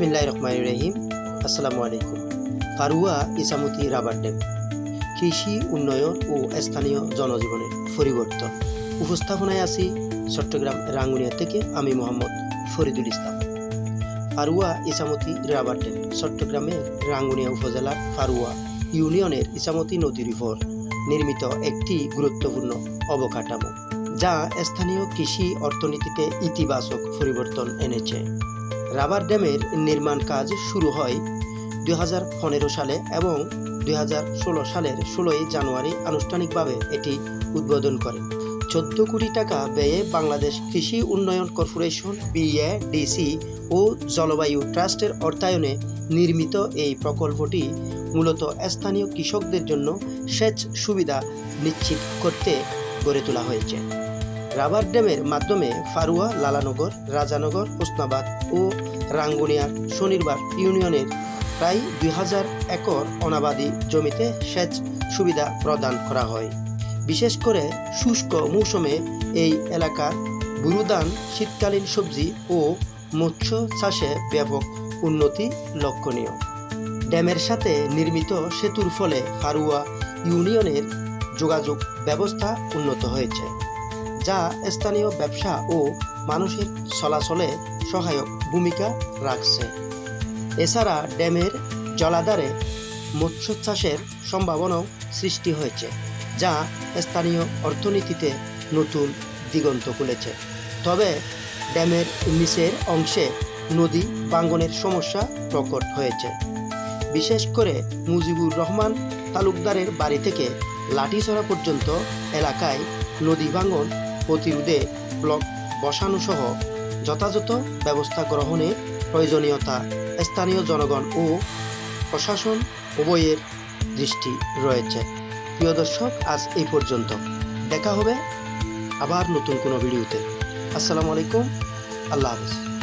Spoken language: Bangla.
রহিম আসসালামু আলাইকুম ফারুয়া ইসামতি, রাবার ড্যাম কৃষি, উন্নয়ন ও স্থানীয় জনজীবনের পরিবর্তন। উপস্থাপনায় আছি চট্টগ্রাম রাঙ্গুনিয়া থেকে আমি মোহাম্মদ ফরিদুল ইসলাম। ফারুয়া ইসামতি, রাবার ড্যাম চট্টগ্রামের রাঙ্গুনিয়া উপজেলার ফারুয়া ইউনিয়নের ইসামতি নদীর উপর নির্মিত একটি গুরুত্বপূর্ণ অবকাঠামো, যা স্থানীয় কৃষি অর্থনীতিতে ইতিবাচক পরিবর্তন এনেছে। রাবার ড্যামের নির্মাণ কাজ শুরু হয় দু হাজার পনেরো সালে এবং দু হাজার ষোলো সালের ষোলোই জানুয়ারি আনুষ্ঠানিকভাবে এটি উদ্বোধন করে। চোদ্দ কোটি টাকা ব্যয়ে বাংলাদেশ কৃষি উন্নয়ন কর্পোরেশন বিএডিসি ও জলবায়ু ট্রাস্টের অর্থায়নে নির্মিত এই প্রকল্পটি মূলত স্থানীয় কৃষকদের জন্য সেচ সুবিধা নিশ্চিত করতে গড়ে তোলা হয়েছে। রাবার ড্যামের মাধ্যমে ফারুয়া, লালানগর, রাজানগর ওসনাবাদ ও রাঙ্গুনিয়ার শনিবার ইউনিয়নের প্রায় দুই হাজার একর অনাবাদি জমিতে সেচ সুবিধা প্রদান করা হয়। বিশেষ করে শুষ্ক মৌসুমে এই এলাকার বুরুদান, শীতকালীন সবজি ও মৎস্য চাষে ব্যাপক উন্নতি লক্ষণীয়। ড্যামের সাথে নির্মিত সেতুর ফলে ফারুয়া ইউনিয়নের যোগাযোগ ব্যবস্থা উন্নত হয়েছে। যা স্থানীয় ব্যবসা ও মানুষের চলাচলে সহায়ক ভূমিকা রাখছে। এছাড়া ড্যামের জলাধারে মৎস্য সম্ভাবনাও সৃষ্টি হয়েছে, যা স্থানীয় অর্থনীতিতে নতুন দিগন্ত খুলেছে। তবে ড্যামের নিচের অংশে নদী বাঙ্গনের সমস্যা প্রকট হয়েছে। বিশেষ করে মুজিবুর রহমান তালুকদারের বাড়ি থেকে লাঠিছড়া পর্যন্ত এলাকায় নদী ভাঙ্গন প্রতিরোধে ব্লক বসানো সহ যথাযথ ব্যবস্থা গ্রহণের প্রয়োজনীয়তা স্থানীয় জনগণ ও প্রশাসন উভয়ের দৃষ্টি রয়েছে। প্রিয় দর্শক, আজ এই পর্যন্ত। দেখা হবে আবার নতুন কোনো ভিডিওতে। আসসালামু আলাইকুম। আল্লাহ হাফিজ।